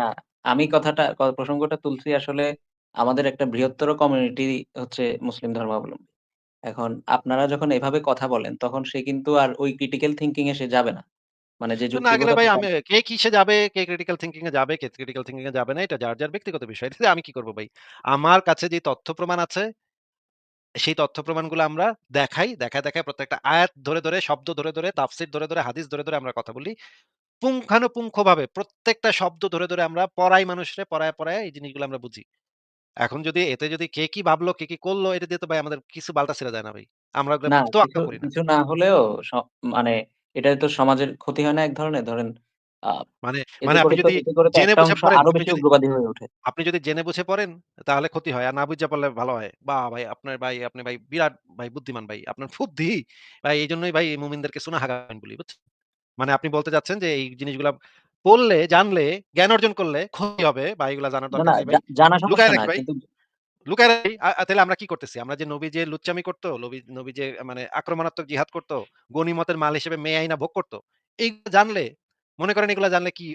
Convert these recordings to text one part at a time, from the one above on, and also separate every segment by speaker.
Speaker 1: না, আমি কথাটা ক প্রসঙ্গটা তুলছি আসলে আমাদের একটা বৃহত্তর কমিউনিটি হচ্ছে মুসলিম ধর্মাবলম্বী। এখন আপনারা যখন এভাবে কথা বলেন তখন সে কিন্তু আর ওই ক্রিটিক্যাল থিংকিং এ সে যাবে না। মানে যে
Speaker 2: না গেলে ভাই আমি কে কিসে যাবে, কে ক্রিটিক্যাল থিংকিং এ যাবে, কে ক্রিটিক্যাল থিংকিং এ যাবে না এটা যার, যার ব্যক্তিগত বিষয়। এটাতে আমি কি করব ভাই? আমার কাছে যে তথ্য প্রমাণ আছে সেই তথ্য প্রমাণগুলো আমরা দেখাই। দেখায়, দেখায় প্রত্যেকটা আয়াত ধরে, ধরে শব্দ ধরে, ধরে তাফসীর ধরে, ধরে হাদিস ধরে, ধরে আমরা কথা বলি। পুঙ্খানুপুঙ্খভাবে প্রত্যেকটা শব্দ ধরে, ধরে আমরা পড়াই মানুষরে পড়ায়, পড়ায় এই জিনিসগুলো আমরা বুঝি। এখন যদি এতে যদি কে কি ভাবলো, কে কি করল এটা দিয়ে তো ভাই আমাদের কিছু বালটা ছিঁড়া যায় না ভাই। আমরা ওগুলা
Speaker 1: না কিছু,
Speaker 2: করি না।
Speaker 1: কিছু না হলেও স মানে এটায় তো সমাজের ক্ষতি হয় না এক ধরনের? ধরেন
Speaker 2: মানে,
Speaker 1: এতে
Speaker 2: মানে আপনি
Speaker 1: করে তো
Speaker 2: যদি
Speaker 1: এতে করে তো
Speaker 2: জেনে
Speaker 1: একটা
Speaker 2: বুঝে
Speaker 1: অংশ
Speaker 2: পড়েন,
Speaker 1: আরও
Speaker 2: আপনি
Speaker 1: বেশি
Speaker 2: যদি
Speaker 1: উগ্রবাদী হয়ে ওঠে।
Speaker 2: আপনি যদি জেনে বুঝে পড়েন তাহলে ক্ষতি হয়। আর না বুঝে পড়লে ভালো হয়। বাহ! ভাই আপনার ভাই আপনি ভাই বিরাট ভাই বুদ্ধিমান ভাই। আপনার বুদ্ধি ভাই এই জন্যই ভাই মুমিনদেরকে সুনাহাগা আমিন বলি, বুঝছেন? মানে আপনি বলতে চাচ্ছেন যে এই জিনিসগুলা পড়লে, জানলে, জ্ঞান অর্জন করলে ক্ষতি হবে বা এগুলা জানার দরকার নাই
Speaker 1: জানা
Speaker 2: লুকায়
Speaker 1: না।
Speaker 2: রাখি ভাই। লুকায় রাখি। আ আমরা কি করতেছি? আমরা যে নবী যে লুচ্চামি করত, লবি নবী যে মানে আক্রমণাত্মক জিহাদ করত, গনিমতের মাল হিসেবে মেয়ে আইনা ভোগ করতো এইগুলা জানলে মনে করেন এগুলা জানলে কি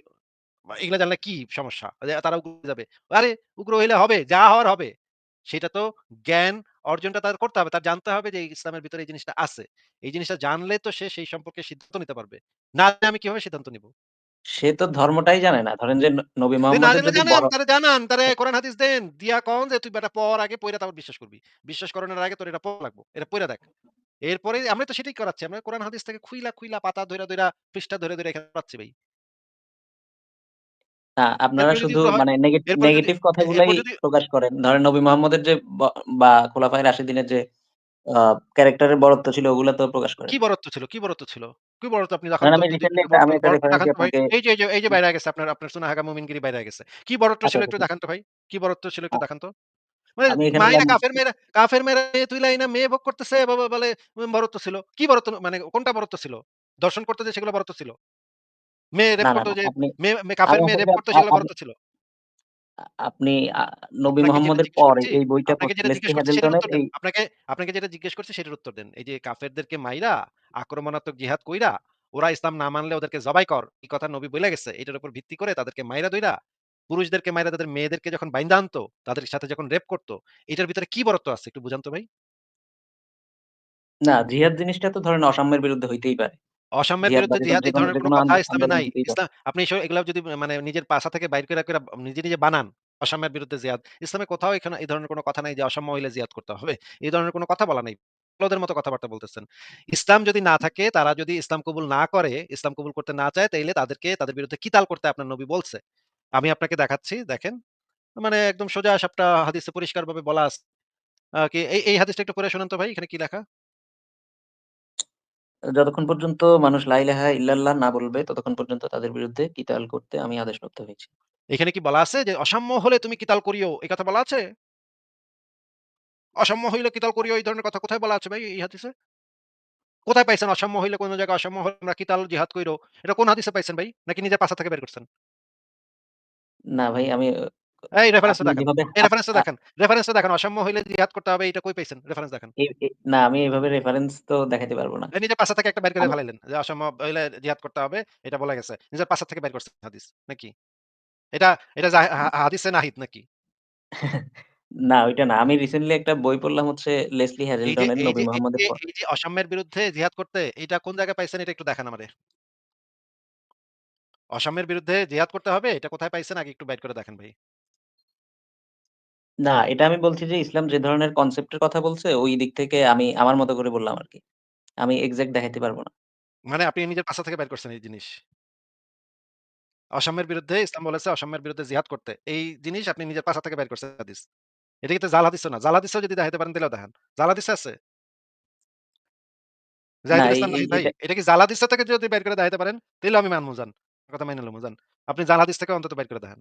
Speaker 2: এগুলা জানলে কি সমস্যা? তারা উগ্র যাবে। আরে উগ্র হইলে হবে, যা হওয়ার হবে। সেটা তো জ্ঞান অর্জনটা তার করতে হবে। তার জানতে হবে যে ইসলামের ভিতরে এই জিনিসটা আছে। এই জিনিসটা জানলে তো সে সেই সম্পর্কে সিদ্ধান্ত নিতে পারবে। না আমি কীভাবে সিদ্ধান্ত নিব?
Speaker 1: সে তো ধর্মটাই জানে না। ধরেন যে নবী
Speaker 2: যদি জানান, তারে জানান, তারে কোরআন হাদিস দেন। দিয়া কন যে তুই বেটা পড় আগে পইড়া তারপর বিশ্বাস করবি। বিশ্বাস করানোর আগে তোর এটা পড়া লাগবো। এটা পইড়া দেখ। এরপরে আমরা তো সেটাই করাচ্ছি। আমরা কোরআন হাদিস থেকে খুইলা, খুইলা পাতা ধরে ধরে পৃষ্ঠা ধরে, ধরে এখানে পড়াচ্ছি ভাই।
Speaker 1: না, আপনারা শুধু মানে নেগেট নেগেটিভ কথাগুলাই প্রকাশ করেন। ধরেন নবী মোহাম্মদের যে বা খোলাফায়ে রাশিদিনের যে ক্যারেক্টারের বড়ত্ব ছিল ওগুলা তো প্রকাশ করেন
Speaker 2: কি
Speaker 1: নাই।
Speaker 2: বড়ত্ব ছিল? কি বড়ত্ব ছিল? কি বড়ত্ব আপনি দেখান
Speaker 1: আমি রিসেন্টলি
Speaker 2: এই যে, এই যে, বাইরে গেছে আপনার, আপনার সুনাহাগা মুমিনগিরি বাইরে গেছে। কি বড়ত্ব
Speaker 1: আচ্ছা,
Speaker 2: ছিল
Speaker 1: আচ্ছা
Speaker 2: একটু দেখান তো ভাই? কি বড়ত্ব ছিল একটু দেখান তো? মানে
Speaker 1: লাইন
Speaker 2: কাফের মেয়েরা কাফের মেয়েরা মেয়ে তুইলা আইনা মেয়ে ভোগ করতেছে বাবা বলে উম বড়ত্ব ছিল। কি বড়ত্ব মানে কোনটা বড়ত্ব ছিল? দর্শন করতে যে সেগুলো বড়ত্ব ছিল। মেয়ে রেপ
Speaker 1: না, না,
Speaker 2: করত
Speaker 1: না
Speaker 2: যে
Speaker 1: আপনি
Speaker 2: মেয়ে মে কাফের
Speaker 1: আমি
Speaker 2: মেয়ে রেপ
Speaker 1: আসলে
Speaker 2: করত
Speaker 1: আ
Speaker 2: সেগুলো
Speaker 1: আপনি
Speaker 2: বড়ত্ব ছিল।
Speaker 1: আ আপনি আ নবী
Speaker 2: আপনাকে যেটা
Speaker 1: মোহাম্মদের
Speaker 2: জিজ্ঞেস
Speaker 1: পর
Speaker 2: করছি,
Speaker 1: এই বইটা
Speaker 2: আপনাকে যেটা
Speaker 1: লেসলি
Speaker 2: জিজ্ঞেস করছি সেটার
Speaker 1: হ্যাজেলটনের
Speaker 2: উত্তর দেন।
Speaker 1: এই
Speaker 2: আপনাকে আপনাকে যেটা জিজ্ঞেস করছি সেটার উত্তর দেন। এই যে কাফেরদেরকে মাইরা আক্রমণাত্মক জিহাদ কইরা ওরা ইসলাম না মানলে ওদেরকে জবাই কর। এই কথা নবী বইলা গেছে। এটার উপর ভিত্তি করে তাদেরকে মাইরা ধইরা পুরুষদেরকে মাইরা তাদের মেয়েদেরকে যখন বাইন্ধা আনতো, তাদের সাথে যখন রেপ করতো, এটার ভিতরে কি বড়ত্ব আছে একটু বুঝান তো ভাই?
Speaker 1: না জিহাদ জিনিসটা তো ধরেন অসাম্যের বিরুদ্ধে হইতেই পারে।
Speaker 2: অসাম্যের বিরুদ্ধে
Speaker 1: যেকোনো
Speaker 2: জিহাদ এই ধরনের কোন কথা ইসলামে নাই। ইসলাম আপনি এগুলা যদি মানে নিজের বাসা থেকে বাইর কইরা, কইরা নিজে, নিজে বানান অসাম্যের বিরুদ্ধে জিহাদ। ইসলামে কোথাও এখানে এই ধরনের কোন কথা নাই যে অসাম্য হইলে জিহাদ করতে হবে। এই ধরনের কোন কথা বলা নাই। ওদের মতো কথাবার্তা বলতেছেন। ইসলাম যদি না থাকে, তারা যদি ইসলাম কবুল না করে, ইসলাম কবুল করতে না চায়, তাইলে তাদেরকে তাদের বিরুদ্ধে কিতাল করতে আপনার নবী বলছে। আমি আপনাকে দেখাচ্ছি, দেখেন। মানে একদম সোজা সাপটা হাদিসে পরিষ্কারভাবে বলা আছে। কি এই, এই হাদিসটা একটু পড়ে শোনান তো ভাই, এখানে কি লেখা?
Speaker 1: যতক্ষণ পর্যন্ত মানুষ লা ইলাহা ইল্লাল্লাহ না বলবে ততক্ষণ পর্যন্ত তাদের বিরুদ্ধে কিতাল করতে আমি আদেশপ্রাপ্ত হয়েছি।
Speaker 2: এখানে কি বলা আছে যে অসাম্য হলে তুমি কিতাল করিও, এই কথা বলা আছে? অসাম্য হইলে কিতাল করিও এই ধরনের কথা কোথায় বলা আছে ভাই এই হাদিসে? কোথায় পাইছেন অসাম্য হইলে কোন জায়গায় অসাম্য হলে আমরা কিতাল জিহাদ কইরো। এটা কোন হাদিসে পাইছেন ভাই? নাকি নিজের পাশা থেকে বের করছেন?
Speaker 1: না ভাই আমি
Speaker 2: এই রেফারেন্সটা দেখান। এই রেফারেন্সটা দেখান। রেফারেন্সটা দেখান। অসাম্য হইলে জিহাদ করতে হবে এটা কই পাইছেন? রেফারেন্স দেখান।
Speaker 1: না আমি এভাবে রেফারেন্স তো দেখাইতে পারব না।
Speaker 2: নিজের পাছা থেকে একটা বের করে ফালাইলেন। যে অসাম্য হইলে জিহাদ করতে হবে এটা বলা গেছে। নিজের পাছা থেকে বের করছেন হাদিস নাকি? এটা এটা হাদিসে নাহিদ নাকি?
Speaker 1: না ওইটা না। আমি রিসেন্টলি একটা বই পড়লাম হচ্ছে লেসলি নবী মোহাম্মদের
Speaker 2: এই যে অসাম্যের বিরুদ্ধে জিহাদ করতে এটা কোন জায়গায় পাইছেন এটা একটু দেখান আমারে। অসাম্যের বিরুদ্ধে জিহাদ করতে হবে এটা কোথায় পাইছেন আগে একটু বাইর করে দেখেন ভাই।
Speaker 1: না এটা আমি বলছি যে ইসলাম যে ধরনের কনসেপ্ট এর কথা বলছে ওই দিক থেকে আমি আমার মতো করে বললাম আরকি। আমি এক্সাক্ট দেখাইতে পারব না।
Speaker 2: মানে আপনি নিজের পাছা থেকে বের করছেন এই জিনিস। অসাম্যের বিরুদ্ধে ইসলাম বলেছে অসাম্যের বিরুদ্ধে জিহাদ করতে। এই জিনিস আপনি নিজের পাছা থেকে বের করছেন হাদিস। এটা কিন্তু জাল হাদিসও না। জাল হাদিসও যদি দেখাইতে পারেন তাইলেও দেখান। জাল হাদিসে আছে?
Speaker 1: না
Speaker 2: জাহিদুল
Speaker 1: এই
Speaker 2: ইসলাম
Speaker 1: এই
Speaker 2: নাহিদ ভাই,
Speaker 1: এটা
Speaker 2: এটা কি জাল হাদিসটা থেকে যদি বের করে দেখাইতে পারেন, তাইলেও আমি মানমু যান। কথা মাইনা লমু যান। আপনি জাল হাদিস থেকে অন্তত বের করে দেখান।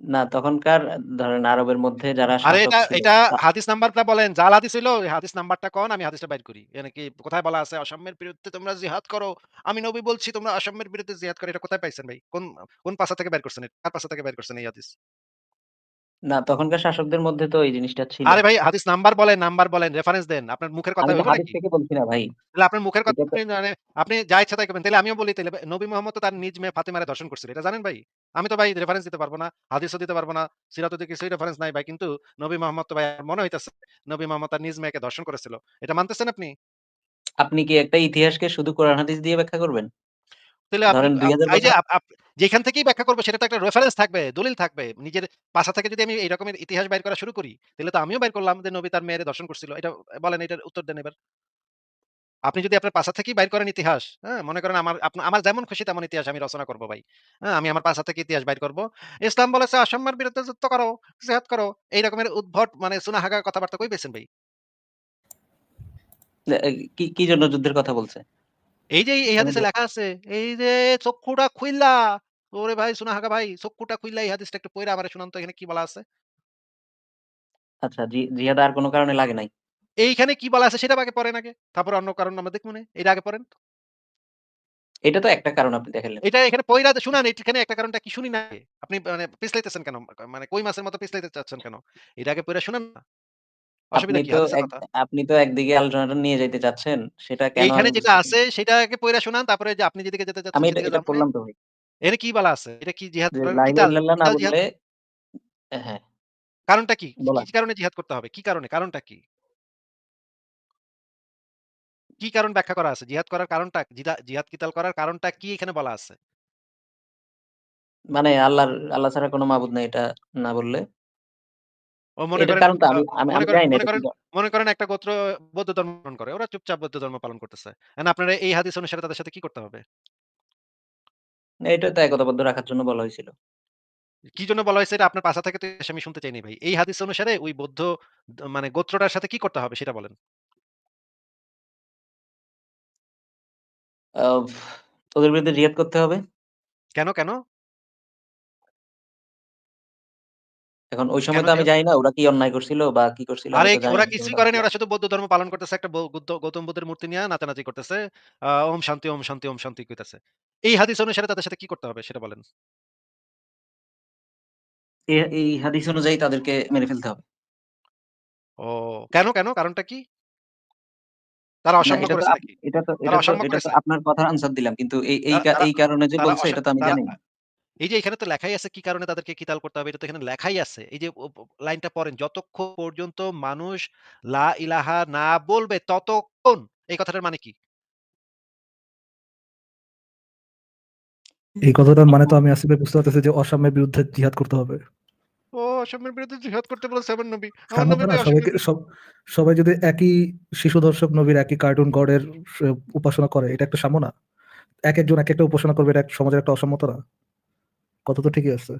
Speaker 1: না তখনকার ধরেন আরবের মধ্যে যারা
Speaker 2: আরে এটা এটা হাদিস নাম্বারটা বলেন। জাল হাদিস ওই হাদিস নাম্বারটা কন আমি হাদিসটা বাইর করি। এখানে কি কোথায় বলা আছে অসাম্যের বিরুদ্ধে তোমরা জিহাদ করো। আমি নবী বলছি তোমরা অসাম্যের বিরুদ্ধে জিহাদ করো। এটা কোথায় পাইছেন ভাই? কোন কোন পাছা থেকে বের করছেন? কার পাছা থেকে বের করছেন এই হাদিস?
Speaker 1: না, তখনকার শাসকদের মধ্যে তো এই জিনিসটা ছিল।
Speaker 2: আরে ভাই হাদিস নাম্বার বলেন, নাম্বার বলেন, রেফারেন্স দেন। আপনার মুখের
Speaker 1: কথা
Speaker 2: আমি
Speaker 1: হাদিস থেকে বলছি না ভাই।
Speaker 2: তাহলে আপনার মুখের কথা আপনি মানে আপনি যা ইচ্ছা তাই করবেন। তাইলে আমিও বলি তাইলে নবী মোহাম্মদ তো তার নিজ মেয়ে ফাতেমারে ধর্ষণ করছিল। এটা জানেন ভাই? আমি তো ভাই রেফারেন্স দিতে পারব না। হাদিসও দিতে পারব না। সিরাতে তো কিছুই রেফারেন্স নাই ভাই। কিন্তু নবী মোহাম্মদ তো ভাই মনে হইতেছে নবী মোহাম্মদ তার নিজ মেয়েকে ধর্ষণ করেছিল। এটা মানতেছেন আপনি?
Speaker 1: আপনি কি একটা ইতিহাসকে শুধু কোরআন হাদিস দিয়ে ব্যাখ্যা করবেন?
Speaker 2: তাইলে আপনি
Speaker 1: ধরেন
Speaker 2: আপ
Speaker 1: ২০০০
Speaker 2: এই যে
Speaker 1: বছর
Speaker 2: আপ আপ যেখান থেকেই ব্যাখ্যা করব সেটা তো একটা রেফারেন্স থাকবে, দলিল থাকবে। নিজের পাশা থেকে যদি আমি এই রকমের ইতিহাস বাইর করা শুরু করি, তাহলে তো আমিও বাইর করলাম যে নবী তার মেয়েরে দর্শন করছিল। এটা বলেন এটার উত্তর দেন এবার। আপনি যদি আপনার পাশা থেকেই বাইর করেন ইতিহাস, হ্যাঁ? মনে করেন আমার আপনা আমার যেমন খুশি তেমন ইতিহাস আমি রচনা করব ভাই। হ্যাঁ? আমি আমার পাশা থেকে ইতিহাস বাইর করব। ইসলাম বলেছে অসাম্যের বিরুদ্ধে যুদ্ধ করো, জিহাদ করো। এই রকমের উদ্ভট মানে সুনাহাগা কথাবার্তা কই পেয়েছেন ভাই?
Speaker 1: কি, কি জন্য যুদ্ধের কথা বলছে?
Speaker 2: এই যে এই হাদিসে লেখা আছে, এই যে চক্ষুটা খুইল্লা, ওরে ভাই সুনাহাগা ভাই, চক্ষুটা খুইল্লা এই হাদিসটা একটু পইড়া আমারে শুনান তো এখানে কি বলা আছে?
Speaker 1: আচ্ছা জিহাদ আর কোন কারণে লাগে নাই।
Speaker 2: এইখানে কি বলা আছে সেটা আগে পড়েন আগে। তারপরে অন্য কারণ আমরা দেখমুনে। এটা আগে পড়েন।
Speaker 1: এটা তো একটা কারণ আপনি দেখাইলেন।
Speaker 2: এটা এখানে পইড়া শুনান এখানে একটা কারণটা কি শুনি নাই। আপনি মানে পিছলাইতেছেন কেন? মানে কই মাছের মতো পিছলাইতে চাচ্ছেন কেন? এটা আগে পইড়া শুনান না।
Speaker 1: আপনি
Speaker 2: অসুবিধা কি?
Speaker 1: আপনি তো একদিকে আলোচনাটা নিয়ে যাইতে চাচ্ছেন। সেটা কেন
Speaker 2: এইখানে
Speaker 1: আমি
Speaker 2: যেটা আছে সেটা আগে পইড়া শুনান। তারপরে যে আপনি যেদিকে যেতে চাচ্ছেন
Speaker 1: আমি এটা,
Speaker 2: যামুনে।
Speaker 1: তো ভাই।
Speaker 2: এখানে কি বলা আছে? এটা কি জিহাদ
Speaker 1: না বললে হ্যাঁ,
Speaker 2: কারণটা কি? কি কারণে জিহাদ করতে হবে? কি কারণে? কারণটা কি? কি কারণ ব্যাখ্যা করা আছে? জিহাদ করার কারণটা জিহাদ কিতাল করার কারণটা কি এখানে বলা আছে?
Speaker 1: মানে আল্লাহর আল্লাহ ছাড়া কোন মাবুদ নাই এটা না বললে
Speaker 2: ও মনে করেন মনে মনে মনে একটা গোত্র বৌদ্ধ ধর্ম পালন করে। ওরা চুপচাপ বৌদ্ধ ধর্ম পালন করতেছে। এখন আপনারা এই হাদিস অনুসারে তাদের সাথে কি করতে হবে?
Speaker 1: এটা তো একতাবদ্ধ রাখার জন্য বলা হয়েছিল।
Speaker 2: কি জন্য বলা হয়েছে এটা আপনার পাছা থেকে তো আমি শুনতে চাইনি ভাই। এই হাদিস অনুসারে ওই বৌদ্ধ মানে গোত্রটার সাথে কি করতে হবে সেটা বলেন।
Speaker 1: ওদের বিরুদ্ধে জিহাদ করতে হবে।
Speaker 2: কেন, কেন?
Speaker 1: এখন ওই সময়
Speaker 2: কেন
Speaker 1: তো আমি? জানি না ওরা কি অন্যায় করছিল বা কি করছিল আমি
Speaker 2: আরে
Speaker 1: তো জানি
Speaker 2: ওরা
Speaker 1: না।
Speaker 2: কিছুই করেনি। ওরা শুধু বৌদ্ধ ধর্ম পালন করতেছে। একটা বৌ গুদ্ধ গৌতম বুদ্ধের মূর্তি নিয়া নাচানাচি করতেছে। আ ওম শান্তি, ওম শান্তি, ওম শান্তি কইতাছে। এই হাদিস অনুসারে তাদের সাথে কি করতে হবে সেটা বলেন।
Speaker 1: এ এই হাদিস অনুযায়ী তাদেরকে মেরে ফেলতে হবে।
Speaker 2: ও কেন, কেন? কারণটা কি? তারা করেছে নাকি?
Speaker 1: এটা তো এটা তো? আপনার কথার আনসার দিলাম। কিন্তু এই কারণে যে বলছে এটা তো আমি জানি
Speaker 2: এই যে এখানে তো লেখাই আছে কি কারণে তাদেরকে কিতাল করতে হবে। এটা তো এখানে লেখাই আছে। এই যে লাইনটা পড়েন, "যতক্ষণ পর্যন্ত মানুষ লা ইলাহা না বলবে ততক্ষণ" এই কথাটার মানে কি?
Speaker 3: এই কথাটার মানে তো আমি ভাই বুঝতে পারতেছি যে অসাম্যের বিরুদ্ধে জিহাদ করতে হবে।
Speaker 2: ও অসাম্যের বিরুদ্ধে জিহাদ করতে বলেছে আমার নবী।
Speaker 3: সবাই যদি একই শিশু দর্শক নবীর একই কার্টুন গডের উপাসনা করে এটা একটা সাম্য না? একেকজন একেকটা উপাসনা করবে এটা সমাজের একটা অসাম্যতা না? কথা তো ঠিকই আছে।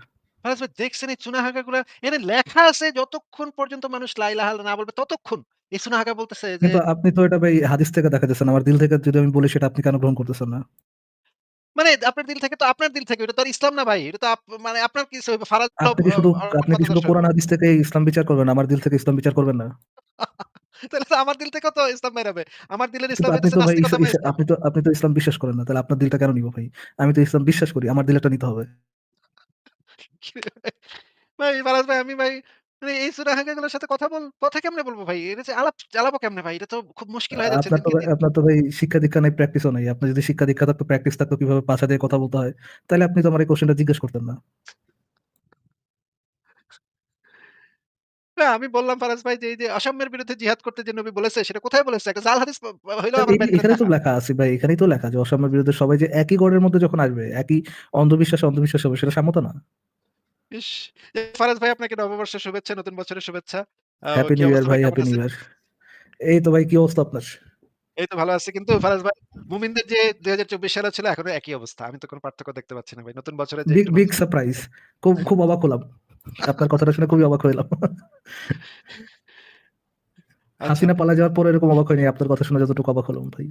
Speaker 2: দেখছেন এই চুনাহাগাগুলা? এখানে লেখা আছে যতক্ষণ পর্যন্ত মানুষ লা ইলাহা না বলবে ততক্ষণ। এই চুনাহাগা বলতেছে যে
Speaker 3: আপনি তো এটা ভাই হাদিস থেকে দেখাইতেছেন। আমার দিল থেকে যদি আমি বলি সেটা আপনি কেন গ্রহণ করতেছেন না?
Speaker 2: মানে আপনার দিল থেকে তো আপনার দিল থেকে। এটা তো ইসলাম না ভাই। এটা তো মানে আপনার হইবে ফারাজ
Speaker 3: আপনি কি শুধু
Speaker 2: আমার
Speaker 3: আপনি কি শুধু কোরআন হাদিস থেকে ইসলাম বিচার করবেন? আমার দিল থেকে ইসলাম বিচার করবেন না?
Speaker 2: তাহলে তো আমার দিল থেকেও তো ইসলাম বের আমার দিলের ইসলাম
Speaker 3: আপনি তো আপনি তো আপনি তো ইসলাম বিশ্বাস করেন না। তাহলে আপনার দিলটা কেন নিব ভাই? আমি তো ইসলাম বিশ্বাস করি। আমার দিলেরটা নিতে হবে।
Speaker 2: ভাই ফারাজ ভাই আমি ভাই মানে এই চুনাহাগাগুলোর সাথে কথা বল কথা কেমনে বলব ভাই? এটা যে আলাপ চালাবো কেমনে ভাই? এটা তো খুব মুশকিল হয়ে যাচ্ছে
Speaker 3: আপনার তো ভাই আপনার তো ভাই শিক্ষা-দীক্ষা নাই, প্র্যাকটিসও নাই। আপনার যদি শিক্ষা-দীক্ষা থাকতো, প্র্যাকটিস থাকতো কীভাবে পাছা দিয়ে কথা বলতে হয়, তাইলে আপনি তো আমার এই কোয়েশ্চেনটা জিজ্ঞেস করতেন না।
Speaker 2: না আমি বললাম ফারাজ ভাই যে এই যে অসাম্যের বিরুদ্ধে জিহাদ করতে যে নবী বলেছে সেটা কোথায় বলেছে? একটা জাল হাদিস প হইলেও
Speaker 3: তো
Speaker 2: করে দেখা।
Speaker 3: লেখা আছে ভাই, এখানেই তো লেখা যে অসাম্যের বিরুদ্ধে সবাই যে একই গড়ের মধ্যে যখন আসবে, একই অন্ধবিশ্বাসে অন্ধবিশ্বাস হবে সেটা সাম্যতা না।
Speaker 2: ইস! ফারাজ ভাই আপনাকে নববর্ষের শুভেচ্ছা, নতুন বছরের শুভেচ্ছা।
Speaker 3: হ্যাপি নিউ ইয়ার
Speaker 2: ভাই
Speaker 3: হ্যাপি নিউ ইয়ার। এই তো ভাই কি অবস্থা আপনার?
Speaker 2: এই তো ভালো আছি। কিন্তু ফারাজ ভাই মুমিনদের যে ২০২৪ সালে ছিল এখনও একই অবস্থা। আমি তো কোন পার্থক্য দেখতে পাচ্ছি না ভাই। নতুন বছরে যে
Speaker 3: বিগ বিগ সারপ্রাইজ। খুব খুব অবাক হলাম। আপনার কথাটা শুনে খুবই অবাক হইলাম।
Speaker 2: আচ্ছা।
Speaker 3: হাসিনা পালায় যাওয়ার পরে এরকম অবাক হয়নি। আপনার কথা শুনে যতটুকু অবাক হলাম ভাই।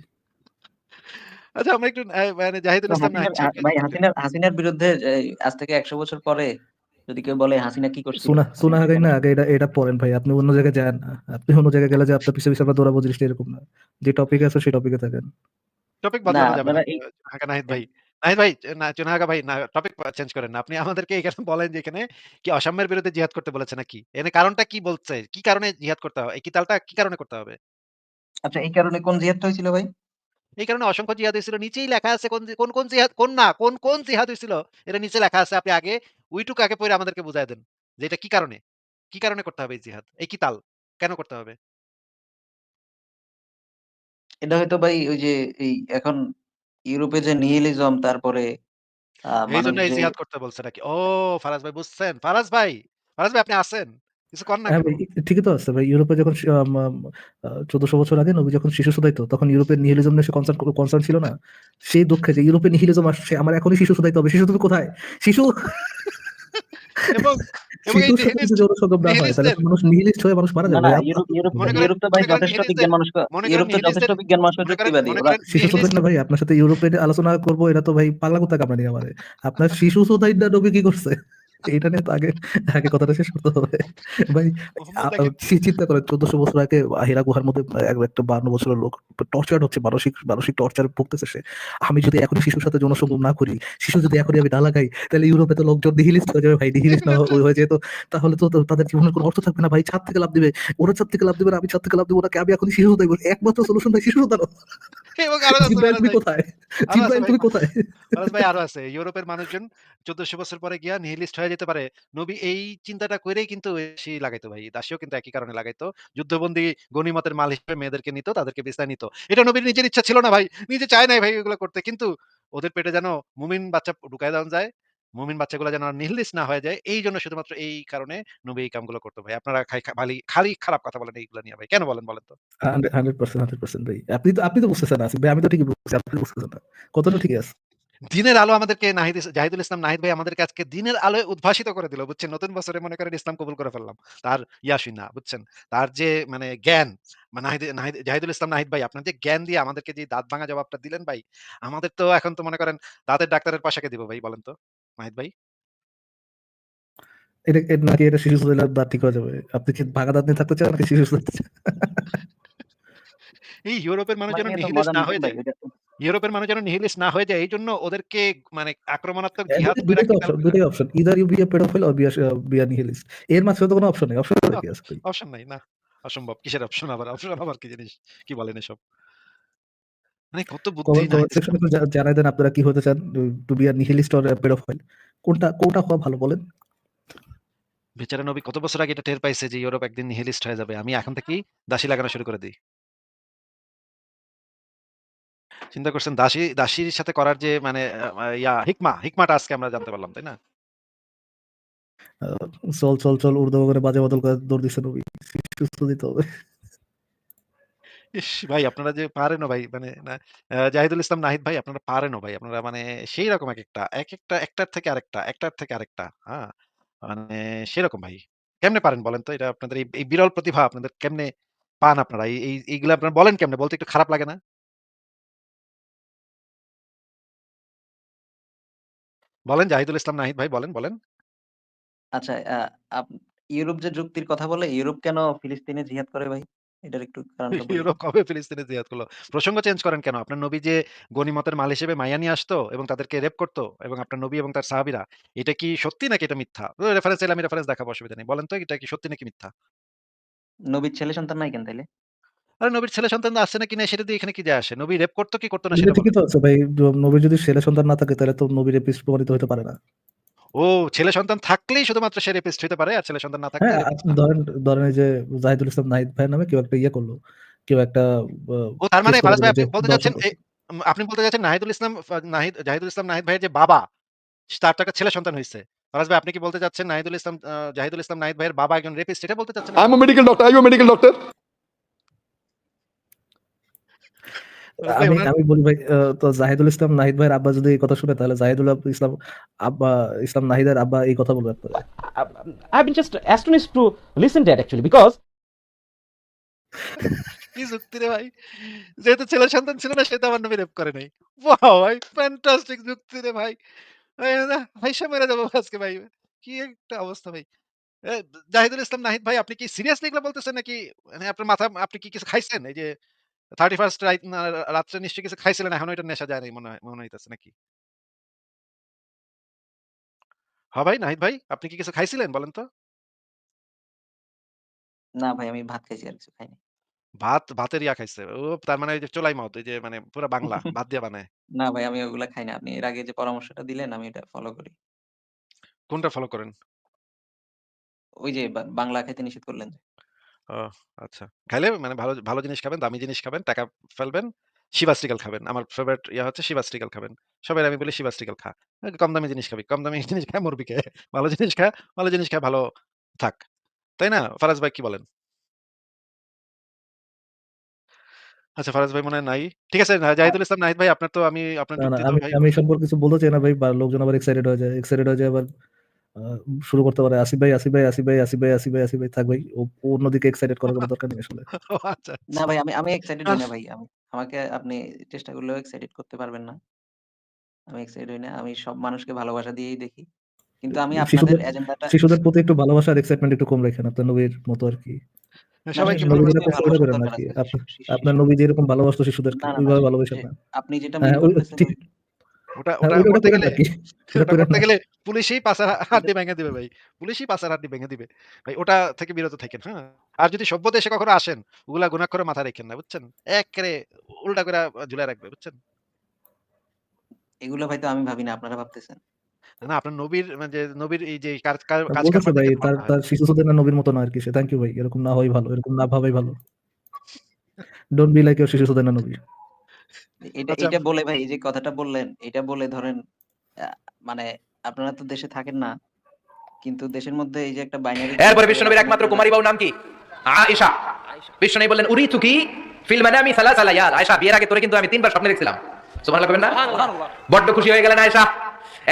Speaker 2: আচ্ছা আমরা একটু মানে জাহিদুল ইসলাম
Speaker 1: ভাই হাসিনার হাসিনার বিরুদ্ধে আজ থেকে ১০০ বছর পরে যদি কেউ বলে হাসিনা কি করছিল?
Speaker 3: সুনা
Speaker 1: আপনি
Speaker 3: সুনা হাগাই না আগে এটা এটা পড়েন ভাই। আপনি অন্য জায়গায় যায়েন না। আপনি অন্য জায়গায় গেলে যে আপনার পিছে, পিছে আমরা দৌড়াবো জিনিসটা এরকম না। যে টপিকে আছে সেই টপিকে থাকেন।
Speaker 2: টপিক
Speaker 1: না
Speaker 2: বদলানো যাবে না।
Speaker 1: এই
Speaker 2: হাকা নাহিদ ভাই। নাহিদ ভাই, না চুনাহাগা ভাই না টপিক চেঞ্জ করেন না। আপনি আমাদেরকে এখানে বলেন যে এখানে কি অসাম্যের বিরুদ্ধে জিহাদ করতে বলেছে নাকি? এখানে কারণটা কি বলছে? কি কারণে জিহাদ করতে হবে? এই কিতালটা কি কারণে করতে হবে?
Speaker 1: আচ্ছা এই কারণে কোন জিহাদটা হয়েছিল ভাই?
Speaker 2: এই কারণে অসংখ্য জিহাদ হয়েছিল। নিচেই লেখা আছে কোন, কোন, কোন জিহাদ কোন না কোন, কোন জিহাদ হয়েছিল? এটা নিচে লেখা আছে। আপনি আগে ওইটুকু আগে পইড়া আমাদেরকে বুঝায় দেন। যে এটা কি কারণে? কি কারণে করতে হবে এই জিহাদ? এই কিতাল কেন করতে হবে?
Speaker 1: এটা হয়তো ভাই ওই যে এই এখন ইউরোপে যে নিহিলিজম তারপরে আ মানুষ
Speaker 2: এইজন্য এই জিহাদ করতে বলছে নাকি? ও ফারাজ ভাই বুঝছেন। ফারাজ ভাই, ফারাজ ভাই আপনি আছেন? কিছু কন না
Speaker 3: হ্যাঁ
Speaker 2: কেন?
Speaker 3: ঠিকই তো আছে ভাই। ইউরোপে যখন ১৪০০ বছর আগে নবী যখন শিশু শোধাইতো তখন ইউরোপের নিহিলিজম নিয়ে সে কনসার্ন কনসার্ন ছিল না? সেই দুঃখে যে ইউরোপে নিহিলিজম আসছে আমার এখনই শিশু শোধাইতে হবে। শিশু তুমি কোথায়? শিশু
Speaker 2: এবং, এবং এই
Speaker 3: শিশুর সাথে যদি
Speaker 2: নিহিলিস্ট
Speaker 3: না হয় তাহলে মানুষ নিহিলিস্ট হয়ে মানুষ মারা যাবে
Speaker 1: না
Speaker 3: ভাই।
Speaker 1: ইউরোপ
Speaker 2: মনে করেন,
Speaker 1: ইউরোপ তো ভাই যথেষ্ট বিজ্ঞান মনস্ক
Speaker 2: মনে করেন
Speaker 1: ইউরোপ তো যথেষ্ট বিজ্ঞান মনস্ক
Speaker 2: মনে করেন, মনে করেন
Speaker 3: শিশু শোধাই না ভাই আপনার সাথে ইউরোপের আলোচনা করব এটা তো ভাই পাগলা কুত্তা কামড়ানি আমারে। আপনার শিশু শোধাই না নবী কি করছে? এইটা নিয়ে তো আগে, আগে কথাটা শেষ করতে হবে। ভাই চি চিন্তা করেন ১৪০০ বছর আগে হিরা গুহার মধ্যে এক একটা ৫২ বছরের লোক টর্চারড হচ্ছে মানসিক মানসিক টর্চার ভুগতেছে সে। আমি যদি এখন শিশুর সাথে যৌনসঙ্গম না করি, শিশু যদি এখনই আমি না লাগাই তাহলে ইউরোপে তো লোকজন নিহিলিস্ট হয়ে যাবে ভাই। নিহিলিস্ট না হয়ে যেত তাহলে তো তাদের জীবনের কোনো অর্থ থাকবে না ভাই। ছাদ থেকে লাভ দিবে। ওরা ছাদ থেকে লাভ দিবে না, আমি ছাদ থেকে লাফ দিব নাকি আমি এখন শিশু শোধাইব। একমাত্র সলিউশন ভাই শিশু শোধানো।
Speaker 2: এবং আরও আছে
Speaker 3: জিব্রাইল
Speaker 2: ফারাজ
Speaker 3: তুমি কোথায়?
Speaker 2: আরও আছে
Speaker 3: জিব্রাইল
Speaker 2: ভাই।
Speaker 3: তুমি কোথায়?
Speaker 2: ভাই আরও আছে। ইউরোপের মানুষজন ১৪০০ বছর পরে গিয়া নিহিলিস্ট হয়ে যেতে পারে। নবী এই চিন্তাটা কইরেই কিন্তু লাগাইতো ভাই। দাসীও কিন্তু একই কারণে লাগাইতো। যুদ্ধবন্দী গনিমতের মাল হিসেবে মেয়েদেরকে নিত, তাদেরকে বিস্তার নিত। এটা নবীর নিজের ইচ্ছা ছিল না ভাই। নিজে চায় নাই ভাই এগুলো করতে। কিন্তু ওদের পেটে যেন মুমিন বাচ্চা ঢুকায় দেওয়া যায়। মুমিন বাচ্চাগুলো যেন আর নিহিলিস্ট না হয়ে যায়। এইজন্য শুধুমাত্র এই কারণে নবী এই কামগুলো করত ভাই। আপনারা খালি খালি খারাপ কথা বলেন এইগুলা নিয়ে ভাই। কেন বলেন বলেন তো?
Speaker 3: হান্ড্রেড 100% 100% ভাই। আপনি তো আপনি তো বুঝতেছেন না আসিফ ভাই। আমি তো ঠিকই বুঝতেছি। আপনি বুঝতেছেন না। কথাটা ঠিকই আছে।
Speaker 2: দিনের আলো আমাদেরকে নাহিদ জাহিদুল ইসলাম নাহিদ ভাই আমাদেরকে আজকে দিনের আলোয় উদ্ভাসিত করে দিল। বুঝছেন? নতুন বছরে মনে করেন ইসলাম কবুল করে ফেললাম। তার ইয়া শুইনা, বুঝছেন? তার যে মানে জ্ঞান মানে জাহিদুল ইসলাম নাহিদ ভাই আপনার যে জ্ঞান দিয়ে আমাদেরকে যে দাঁত ভাঙা জবাবটা দিলেন ভাই, আমাদের তো এখন তো মনে করেন দাঁতের ডাক্তারের পাশাকে দিব ভাই বলেন তো? নাহিদ ভাই?
Speaker 3: এটা এ নাকি এটা শিশু শোধাইলে দাঁত ঠিক হয়ে যাবে। আপনি কি ভাঙা দাঁত নিয়ে থাকতে চান নাকি শিশু চান?
Speaker 2: এই ইউরোপের মানুষ
Speaker 1: মানে
Speaker 2: যেন নিহিলিস্ট
Speaker 1: মজা
Speaker 2: না হয়ে যায়।
Speaker 1: এটা
Speaker 2: ইউরোপের মানুষ যেন নিহিলিস্ট না হয়ে যায় এইজন্য ওদেরকে মানে আক্রমণাত্মক জিহাদ কিতাল
Speaker 3: option, be a be a nihilist এর মাঝখানে তো কোনো অপশন নেই। অপশন কি আছে
Speaker 2: অপশন নাই না। অসম্ভব। কিসের অপশন আবার? অপশন আবার কি জিনিস? কি বলেন এসব? মানে কত বুদ্ধি
Speaker 3: কমেন্ট কমেন্ট
Speaker 2: নাহিদ
Speaker 3: সেকশনে
Speaker 2: ইসলামের।
Speaker 3: একটু জা জানায় দেন আপনারা কি হতে চান? To be nihilist or a pedophile কোনটা কোনটা হওয়া ভালো বলেন?
Speaker 2: বেচারা নবী কত বছর আগে এটা টের পাইছে যে ইউরোপ একদিন নিহিলিস্ট হয়ে যাবে। আমি এখন থেকেই দাসী লাগানো শুরু করে দেই। চিন্তা করছেন দাসী দাসীর সাথে করার যে মানে ইয়া হিকমা, হিকমাটা আজকে আমরা জানতে পারলাম, তাই না?
Speaker 3: চল, চল, চল উর্দু করে বাজে বদল করে দৌড় দিছে নবী। শিশু দিতে হবে।
Speaker 2: ইস! ভাই আপনারা যে পারেনও ভাই মানে জাহিদুল ইসলাম নাহিদ ভাই আপনারা পারেনও ভাই। আপনারা মানে সেই রকম এক একটা এক একটা একটার থেকে আরেকটা, একটার থেকে আরেকটা, হ্যাঁ? মানে সেরকম ভাই। কেমনে পারেন বলেন তো? এটা আপনাদের এই বিরল প্রতিভা আপনাদের কেমনে পান আপনারা? এই এই এইগুলা আপনারা বলেন কেমনে? বলতে একটু খারাপ লাগে না? বলেন জাহিদুল ইসলাম নাহিদ ভাই বলেন, বলেন।
Speaker 1: আচ্ছা আপ ইউরোপ যে যুক্তির কথা বলে ইউরোপ কেন ফিলিস্তিনে জিহাদ করে ভাই? এটার একটু কারণটা বলবেন?
Speaker 2: ইউরোপ কবে ফিলিস্তিনে জিহাদ করল? প্রসঙ্গ চেঞ্জ করেন কেন? আপনার নবী যে গনিমতের মাল হিসেবে মাইয়া নিয়ে আসতো এবং তাদেরকে রেপ করত এবং আপনার নবী এবং তার সাহাবীরা এটা কি সত্যি নাকি এটা মিথ্যা? রেফারেন্স চাইলে আমি রেফারেন্স দেখাবো অসুবিধা নেই। বলেন তো এটা কি সত্যি নাকি মিথ্যা?
Speaker 1: নবীর ছেলে সন্তান নাই কেন তাইলে?
Speaker 2: আরে নবীর ছেলে সন্তান আছে নাকি নাই সেটা দিয়ে এখানে কি যায় আসে? নবী রেপ করতো কি করতো না সেটা বলেন।
Speaker 3: তো আছে ভাই। য নবীর যদি ছেলে সন্তান না থাকে তাহলে তো নবী রেপিস্ট প্রমাণিত হইতে পারে না।
Speaker 2: ও ছেলে সন্তান থাকলেই শুধুমাত্র সে রেপিস্ট হইতে পারে আর ছেলে সন্তান না থাকলে
Speaker 3: হ্যাঁ, আপনি ধরেন ধরেন এই যে জাহিদুল ইসলাম নাহিদ ভাইয়ের নামে কেউ একটা ইয়ে করল। কেউ একটা
Speaker 2: ও তার মানে ফারাজ ভাই আপনি বলতে। উম আপনি বলতে চাচ্ছেন নাহিদুল ইসলাম নাহিদ জাহিদুল ইসলাম নাহিদ ভাইয়ের যে বাবা তার টাকা ছেলে সন্তান হয়েছে ফারাজ ভাই আপনি কি বলতে চাচ্ছেন নাহিদুল ইসলাম জাহিদুল ইসলাম নাহিদ ভাইয়ের বাবা একজন রেপিস্ট এটা বলতে চাচ্ছেন
Speaker 4: I'm
Speaker 2: আপনি?
Speaker 4: Medical doctor I Are medical a medical doctor?
Speaker 2: Faraz ভাই
Speaker 3: আমি আমি বলি ভাই তো জাহিদুল ইসলাম নাহিদ ভাইয়ের আব্বা যদি এই কথা শুনে তাহলে জাহিদুল ইসলাম আব্বা ইসলাম নাহিদের আব্বা এই কথা বলবে আপনারে।
Speaker 5: Been just astonished to listen to that actually because
Speaker 2: কি যুক্তি রে ভাই? যেহেতু ছেলে সন্তান ছিল না সেহেতু আমার নবী রেপ করে নাই। ওয়াও ভাই ফ্যান্টাস্টিক যুক্তি রে ভাই। হাইসা মইরা যাব আজকে ভাই। কি একটা অবস্থা ভাই। জাহিদুল ইসলাম নাহিদ ভাই আপনি কি সিরিয়াসলি এগুলা বলতেছেন নাকি মানে আপনার মাথা আপনি কি কিছু খাইছেন? এই যে 31st রাইত না রাত্রে নিশ্চয়ই কিছু খাইছিলেন এখনও এটার নেশা যায় নাই মনে হয় মনে হইতেছে নাকি? হ্যাঁ ভাই, নাহিদ ভাই আপনি কি কিছু খাইছিলেন বলেন তো?
Speaker 1: না ভাই আমি ভাত খাইছি আর কিছু খাইনি।
Speaker 2: ভাত, ভাতের ইয়া খাইছে। ও তার মানে ওই যে চোলাই মত এই যে মানে পুরা বাংলা ভাত দিয়ে বানায়।
Speaker 1: না ভাই আমি ওগুলা খাই না। আপনি এর আগে যে পরামর্শটা দিলেন আমি এটা ফলো করি।
Speaker 2: কোনটা ফলো করেন?
Speaker 1: ওই যে বা বাংলা খাইতে নিষেধ করলেন যে।
Speaker 2: আচ্ছা। খাইলে মানে ভালো, ভালো জিনিস খাবেন, দামি জিনিস খাবেন, টাকা ফেলবেন, শিবাস্টিকাল খাবেন। আমার ফেভারিট ইয়া হচ্ছে শিবাস্টিকাল খাবেন। সবাইরে আমি বলি শিবাস্টিকাল খা। কম দামি জিনিস খাবি। কম দামি জিনিস খায় মরবি কে? ভালো জিনিস খা, ভালো জিনিস খায় ভালো থাক। তাই না? ফারাজ ভাই কি বলেন? আচ্ছা ফারাজ ভাই মনে হয় নাই। ঠিক আছে না
Speaker 3: আ
Speaker 2: জাহিদুল ইসলাম নাহিদ ভাই আপনার তো আমি আপনার
Speaker 3: না, না
Speaker 2: যুক্তি তো
Speaker 3: আমি
Speaker 2: ভাই
Speaker 3: আমি এই সম্পর্কে কিছু বলতে চাই না ভাই বা লোকজন আবার এক্সাইটেড হয়ে যায়। এক্সাইটেড হয়ে যায় আবার শুরু করতে পারে আসিফ ভাই, আসিফ ভাই, আসিফ ভাই, আসিফ ভাই, আসিফ ভাই, আসিফ ভাই থাক ভাই। ও অন্যদিকে এক্সাইটেড করার কোনো দরকার নেই আসলে।
Speaker 2: আচ্ছা,
Speaker 1: না
Speaker 2: আচ্ছা।
Speaker 1: ভাই আমি আমি এক্সাইটেড হই না ভাই। আমি আমাকে আপনি চেষ্টা করলেও এক্সাইটেড করতে পারবেন না। আমি এক্সাইটেড হই না। আমি সব মানুষকে ভালোবাসা দিয়েই দেখি। কিন্তু আমি আপনাদের
Speaker 3: শিশুদের
Speaker 1: এজেন্ডাটা
Speaker 3: শিশুদের প্রতি একটু ভালোবাসা আর এক্সাইটমেন্ট একটু কম রাখেন আপনার নবীর মতো।
Speaker 1: না শিশুদের।
Speaker 3: আপনি
Speaker 1: শি
Speaker 3: আপনার নবী যেরকম ভালোবাসতো
Speaker 1: না, না, না যে
Speaker 3: ভালোবাসেন না।
Speaker 1: আপনি যেটা
Speaker 2: ওটা
Speaker 3: হ্যাঁ,
Speaker 2: ওটা করতে গেলে
Speaker 3: ওটা
Speaker 2: ওটা করতে গেলে পুলিশই পাছার হাড্ডি ভেঙে দিবে ভাই। পুলিশই পাছার হাড্ডি ভেঙে দিবে। ভাই ওটা থেকে বিরত থাকেন, হ্যাঁ? আর যদি সভ্য দেশে কখনো আসেন, ওগুলা গুনাহ করে মাথায় রাইখেন না, বুঝছেন? এক্কেরে উল্টা কইরা ঝুলায় রাখবে, বুঝছেন?
Speaker 1: এগুলো ভাই তো আমি ভাবি না আপনারা ভাবতেছেন।
Speaker 2: না আপনার নবীর মানে যে নবীর এই যে কার কার কাজ
Speaker 3: বলতেছে ভাই তার তার শিশু সুদের না নবীর মতো না আরকি সে। থ্যাংক ইউ ভাই। এরকম না হওয়াই ভালো। এরকম না ভাবাই ভালো। ডোন্ট বি লাইক ইউর শিশু সুদের না নবী।
Speaker 1: এটা
Speaker 2: আচ্ছা
Speaker 1: এইটা বলে ভাই এই যে কথাটা বললেন, এটা বলে ধরেন মানে আপনারা তো দেশে থাকেন না। কিন্তু দেশের মধ্যে এই যে একটা বাইনারি
Speaker 4: এরপরে বিশ্বনবীর একমাত্র কুমারী বউ নাম কি? আয়েশা। বিশ্বনবী বললেন উরি তুকি ফিল মানে আমি সালাস আলাইয়াত আয়েশা বিয়ের আগে তোরে কিন্তু আমি তিনবার স্বপ্নে দেখছিলাম। সুবহানাল্লাহ কবেন না? বড্ড খুশি হয়ে গেলেন আয়েশা।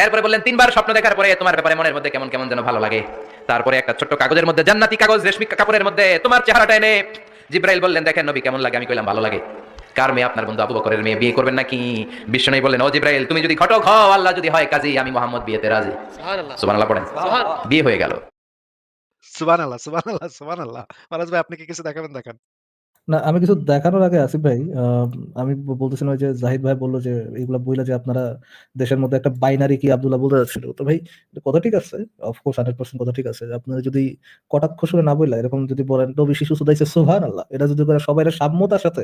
Speaker 4: এরপরে বললেন তিনবার স্বপ্ন দেখার পরে তোমার ব্যাপারে মনের মধ্যে কেমন কেমন যেন ভালো লাগে। তারপরে একটা ছোট্ট কাগজের মধ্যে জান্নাতি কাগজ রেশমি কাপড়ের মধ্যে তোমার চেহারাটা এনে। জিব্রাইল বললেন দেখেন নবী কেমন লাগে? আমি কইলাম ভালো লাগে। কার মেয়ে আপনার বন্ধু আবু বকরের মেয়ে? বিয়ে করবেন নাকি? বিশ্ব বিশ্বনবী বললেন ও জিব্রাইল তুমি যদি ঘটক হও আল্লাহ যদি হয় কাজী আমি মোহাম্মদ বিয়েতে রাজি। সুবহানাল্লাহ। পড়েন। বিয়ে হয়ে গেল।
Speaker 2: সুবহানাল্লাহ, সুবহানাল্লাহ, সুবহানাল্লাহ। ফারাজ ভাই আপনি কি কিছু দেখাবেন? দেখান।
Speaker 3: না, আমি কিছু দেখানোর আগে আসিফ ভাই আমি বলতেছিলাম যে জাহিদ ভাই বলল যে এগুলা বইলা যে আপনারা দেশের মধ্যে একটা বাইনারি কি আব্দুল্লাহ বলতে যাচ্ছিল। তো ভাই, কথা ঠিক আছে। অফকোর্স হান্ড্রেড পার্সেন্ট কথা ঠিক আছে। আপনারা যদি কটাক্ষ সুরে না বইলা, এরকম যদি বলেন, নবী শিশু সুদাইছে আল্লাহ এটা যদি সবাই সাম্যতার সাথে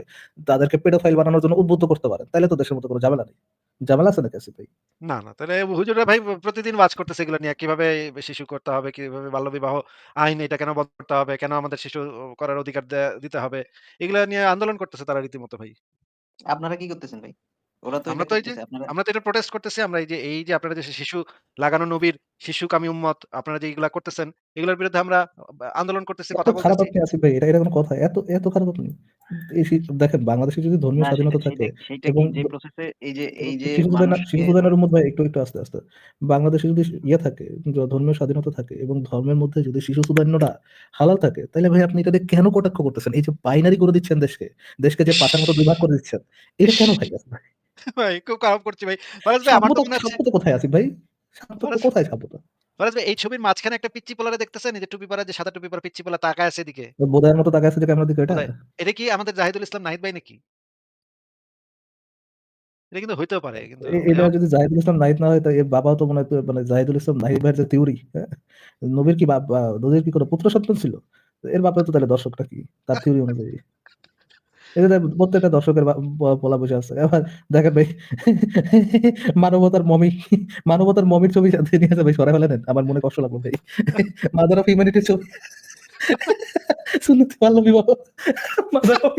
Speaker 3: তাদেরকে পেডোফাইল বানানোর জন্য উদ্বুদ্ধ করতে পারেন। তাহলে তো দেশের মধ্যে কোনো ঝামেলা নেই। ঝামেলা আছে নাকি আসিফ ভাই?
Speaker 2: না, না। তাহলে হুজুরা ভাই প্রতিদিন ওয়াজ করতেছে এগুলো নিয়ে। কীভাবে শিশু করতে হবে, কীভাবে বাল্যবিবাহ আইন এটা কেন বন্ধ করতে হবে, কেন আমাদের শিশু করার অধিকার দিতে হবে। এগুলা নিয়ে আন্দোলন করতেছে তারা রীতিমতো ভাই।
Speaker 1: আপনারা কি করতেছেন ভাই?
Speaker 2: আমরা তো এই যে আমরা তো এটা প্রোটেস্ট করতেছি। আমরা এই যে এই যে আপনারা যে শিশু লাগানো নবীর শিশুকামী উম্মত আপনারা যে এগুলা করতেছেন, এগুলোর বিরুদ্ধে আমরা আন্দোলন করতেছি, কথা
Speaker 3: খারাপ। আপনি আসিফ ভাই। এটা এটা কোনো কথা? এত এত খারাপ আপনি? এই দেখেন বাংলাদেশে যদি ধর্মীয় স্বাধীনতা থাকে এবং
Speaker 1: যে প্রসেসে এই যে এই যে
Speaker 3: শিশু শিশু সুদানের উম্মত ভাই একটু, একটু আস্তে, আস্তে। বাংলাদেশে যদি ইয়ে থাকে ধর্মীয় স্বাধীনতা থাকে এবং ধর্মের মধ্যে যদি শিশু সুদান্যটা হালাল থাকে তাইলে ভাই আপনি এটা কেন কটাক্ষ করতেছেন? এই যে বাইনারি করে দিচ্ছেন দেশকে, দেশকে যে পাঁচের মতো ২ ভাগ করে দিচ্ছেন। এটা কেন ভাই ভাই?
Speaker 2: ভাই খুব খারাপ করছি ভাই। আমার তো
Speaker 3: কোথায় আসিফ ভাই? কোথায় সাম্যতা?
Speaker 2: ফারাজ ভাই এই ছবির মাঝখানে একটা পিচ্চি পোলারে দেখতেছেন? এই যে টুপি পরা যে সাদা টুপি পরা পিচ্চি পোলা তাকায় আছে এদিকে।
Speaker 3: মতো তাকায় আছে যে ক্যামেরার দিকে এটা?
Speaker 2: এটা কি আমাদের জাহিদুল ইসলাম নাহিদ ভাই নাকি? এটা কিন্তু হইতেও পারে। কিন্তু
Speaker 3: এটা যদি জাহিদুল ইসলাম নাহিদ না হয় তো এর বাবাও তো মনে হয় মানে জাহিদুল ইসলাম নাহিদ ভাইয়ের যে থিওরি, হ্যাঁ? নবীর কি বাপ আ নবীর কি কোনো পুত্র সন্তান ছিল? এর বাপেও তো তাহলে দর্শকটা কি? তার থিওরি অনুযায়ী। প্রত্যেকটা দর্শকের বা প পোলা বসে আছে। আবার দেখেন ভাই মানবতার মমি মানবতার মমির ছবি সাথে নিয়ে আছে ভাই সরায় ফেলেন। আমার মনে কষ্ট লাগল ভাই। মাদার অফ হিউম্যানিটির ছবি। সুন্নতি বাল্য বিবাহ। মাদার অফ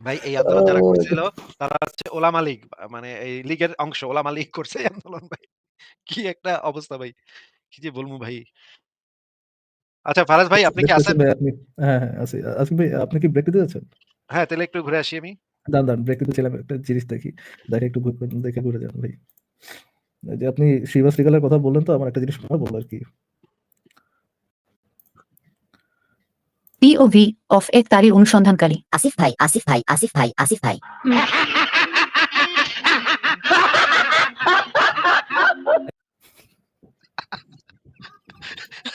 Speaker 2: ভাই এই আন্দোলন যারা করছিল তারা হচ্ছে ওলামা লীগ আ মানে এই লীগের অংশ। ওলামা লীগ করছে আন্দোলন ভাই। কি একটা অবস্থা ভাই। কি যে বলব ভাই। আচ্ছা ফারাজ ভাই আপনি কি আছেন?
Speaker 3: আপনি হ্যাঁ, হ্যাঁ আছি। আসিফ ভাই আপনি কি ব্রেক দিতে যাচ্ছেন?
Speaker 2: হ্যাঁ, তাহলে একটু ঘুরে আসি আমি।
Speaker 3: দাঁড়ান, দাঁড়ান ব্রেক দিতে ছিলাম একটা জিনিস দেখি। দেখে একটু ঘুর দেখে ঘুরে যান ভাই। যে আপনি শিবা শ্রীকালের কথা বললেন তো আমার একটা জিনিস মনে পড়ল আরকি।
Speaker 6: পিওভি অফ এক তারির অনুসন্ধানকারী
Speaker 7: আসিফ ভাই আসিফ ভাই আসিফ ভাই আসিফ ভাই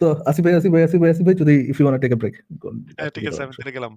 Speaker 3: तो आसिफ भाई आसिफ भाई आसिफ भाई आसिफ भाई যদি if you want take a break
Speaker 2: ঠিক আছে আমি তাহলে গেলাম